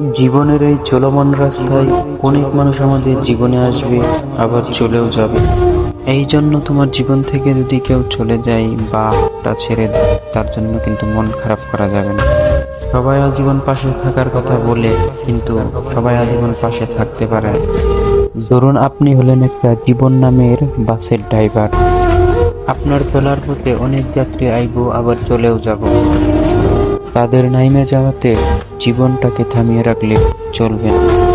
জীবনের এই চলমান রাস্তায় অনেক মানুষ আমাদের জীবনে আসবে, আবার চলেও যাবে। এই জন্য তোমার জীবন থেকে যদি কেউ চলে যায় বা ছেড়ে দেয়, তার জন্য কিন্তু মন খারাপ করা যাবে না। সবাই আজীবন পাশে থাকার কথা বলে, কিন্তু সবাই আজীবন পাশে থাকতে পারে ধরুন আপনি হলেন একটা জীবন নামের বাসের ড্রাইভার। আপনার চলার পথে অনেক যাত্রী আইব, আবার চলেও যাব। তাদের নাইমে যাওয়াতে জীবনটাকে থামিয়ে রাখলে চলবে না।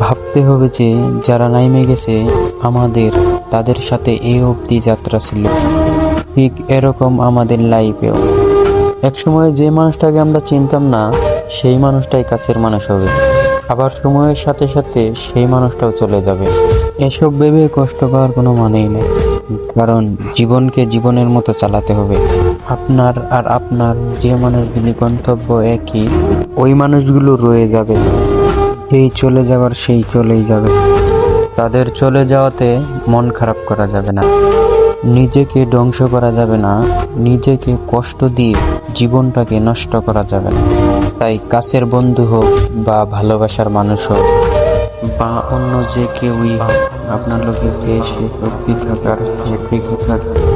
ভাবতে হবে যে যারা নাইমে গেছে, আমাদের, তাদের সাথে এই অবধি যাত্রা ছিল। ঠিক এরকম আমাদের লাইফেও। একসময় যে মানুষটাকে আমরা চিনতাম না, সেই মানুষটাই কাছের মানুষ হবে। আবার সময়ের সাথে সাথে সেই মানুষটাও চলে যাবে। এসব ভেবে কষ্ট পাওয়ার কোনো মানেই নেই। কারণ জীবনকে জীবনের মতো চালাতে হবে। আপনার আর আপনার যে মানুষগুলি গন্তব্য একই, ওই মানুষগুলো রয়ে যাবে। যেই চলে যাবার, সেই চলেই যাবে। তাদের চলে যাওয়াতে মন খারাপ করা যাবে না। নিজেকে ধ্বংস করা যাবে না। নিজেকে কষ্ট দিয়ে জীবনটাকে নষ্ট করা যাবে না। তাই কাছের বন্ধু হোক বা ভালোবাসার মানুষ হোক, বা অন্য যে কেউই আপনার লোকে যে সে থাকার যে থাকার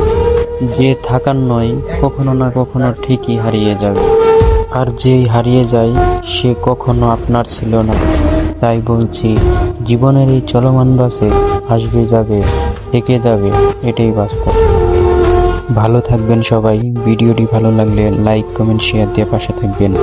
যে থাকার নয়, কখনো না কখনো ঠিকই হারিয়ে যাবে। আর যেই হারিয়ে যায়, সে কখনো আপনার ছিল না। তাই বলছি, জীবনের এই চলমান বাসে আসবে যাবে, থেকে যাবে, এটাই বাস্তব। ভালো থাকবেন সবাই। ভিডিওটি ভালো লাগলে লাইক কমেন্ট শেয়ার দিয়ে পাশে থাকবেন।